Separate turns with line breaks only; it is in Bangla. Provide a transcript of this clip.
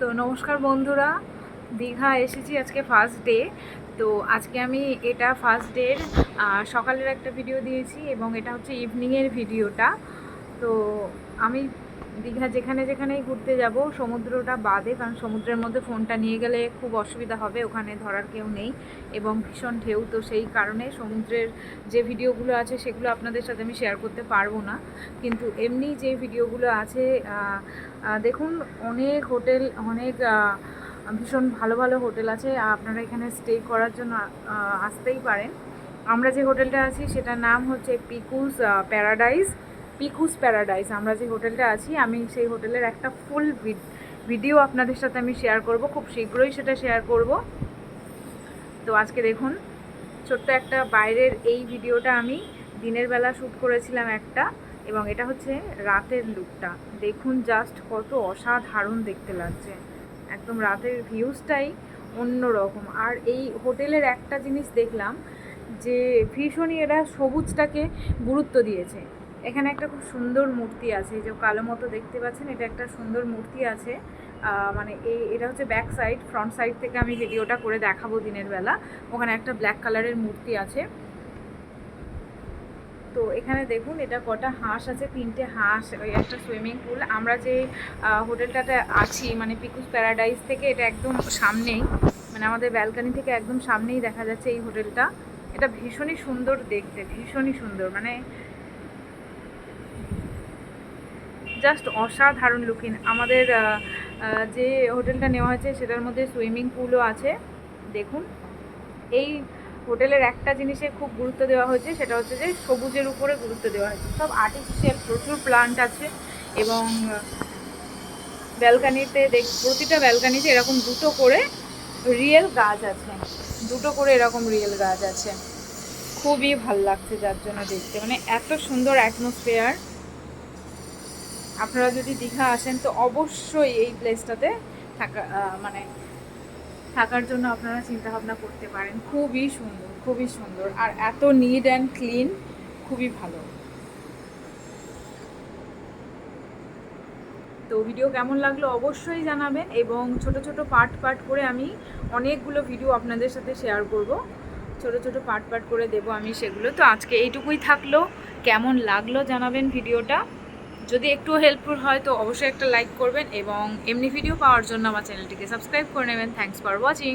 তো নমস্কার বন্ধুরা, দীঘা এসেছি আজকে ফার্স্ট ডে তো আজকে আমি এটা ফার্স্ট ডের সকালের একটা ভিডিও দিয়েছি এবং এটা হচ্ছে ইভিনিংয়ের ভিডিওটা তো আমি দীঘা যেখানে যেখানেই ঘুরতে যাব, সমুদ্রটা বাদে, কারণ সমুদ্রের মধ্যে ফোনটা নিয়ে গেলে খুব অসুবিধা হবে, ওখানে ধরার কেউ নেই এবং ভীষণ ঢেউ, তো সেই কারণে সমুদ্রের যে ভিডিওগুলো আছে সেগুলো আপনাদের সাথে আমি শেয়ার করতে পারব না। কিন্তু এমনি যে ভিডিওগুলো আছে দেখুন, অনেক হোটেল, অনেক ভীষণ ভালো ভালো হোটেল আছে, আপনারা এখানে স্টে করার জন্য আসতেই পারেন। আমরা যে হোটেলটা আছি, সেটার নাম হচ্ছে পিকুস প্যারাডাইস। পিকুস প্যারাডাইস। আমরা যে হোটেলটা আছি, আমি সেই হোটেলের একটা ফুল ভিডিও আপনাদের সাথে আমি শেয়ার করব। খুব শীঘ্রই সেটা শেয়ার করব। তো আজকে দেখুন, ছোট্ট একটা বাইরের এই ভিডিওটা আমি দিনের বেলা শ্যুট করেছিলাম একটা, এবং এটা হচ্ছে রাতের লুকটা দেখুন জাস্ট কত অসাধারণ দেখতে লাগছে। একদম রাতের ভিউজটাই অন্যরকম। আর এই হোটেলের একটা জিনিস দেখলাম যে ভীষণই এরা সবুজটাকে গুরুত্ব দিয়েছে। এখানে একটা খুব সুন্দর মূর্তি আছে যে কালো মতো দেখতে পাচ্ছেন, এটা একটা সুন্দর মূর্তি আছে। মানে এই এটা হচ্ছে ব্যাক সাইড ফ্রন্ট সাইড থেকে আমি ভিডিওটা করে দেখাবো দিনের বেলা। ওখানে একটা ব্ল্যাক কালারের মূর্তি আছে। তো এখানে দেখুন, এটা কটা হাঁস আছে, তিনটে হাঁস, ওই একটা সুইমিং পুল আমরা যে হোটেলটাতে আছি মানে পিকুস প্যারাডাইস থেকে এটা একদম সামনেই মানে আমাদের ব্যালকানি থেকে একদম সামনেই দেখা যাচ্ছে এই হোটেলটা। এটা ভীষণই সুন্দর দেখতে, ভীষণই সুন্দর মানে জাস্ট অসাধারণ লুকিং আমাদের যে হোটেলটা নেওয়া হয়েছে সেটার মধ্যে সুইমিং পুলও আছে। দেখুন, এই হোটেলের একটা জিনিসে খুব গুরুত্ব দেওয়া হয়েছে, সেটা হচ্ছে যে সবুজের উপরে গুরুত্ব দেওয়া হয়েছে। সব আর্টিফিশিয়াল প্রচুর প্লান্ট আছে এবং ব্যালকানিতে দেখ, প্রতিটা ব্যালকানিতে এরকম দুটো করে রিয়েল গাছ আছে। দুটো করে এরকম রিয়েল গাছ আছে। খুবই ভালো লাগছে যার জন্য দেখতে। মানে এত সুন্দর অ্যাটমসফিয়ার আপনারা যদি দীঘা আসেন, তো অবশ্যই এই প্লেসটাতে থাকা মানে থাকার জন্য আপনারা চিন্তা ভাবনা করতে পারেন। খুবই সুন্দর খুবই সুন্দর। আর এত নিট অ্যান্ড ক্লিন খুবই ভালো। তো ভিডিও কেমন লাগল অবশ্যই জানাবেন এবং ছোট ছোট পার্ট পার্ট করে আমি অনেকগুলো ভিডিও আপনাদের সাথে শেয়ার করব। ছোট ছোট পার্ট পার্ট করে দেব আমি সেগুলো। তো আজকে এইটুকুই থাকল। কেমন লাগল জানাবেন ভিডিওটা যদি একটু হেল্পফুল হয়, তো অবশ্যই একটা লাইক করবেন এবং এমনি ভিডিও পাওয়ার জন্য আমার চ্যানেলটিকে সাবস্ক্রাইব করে নেবেন। Thanks for watching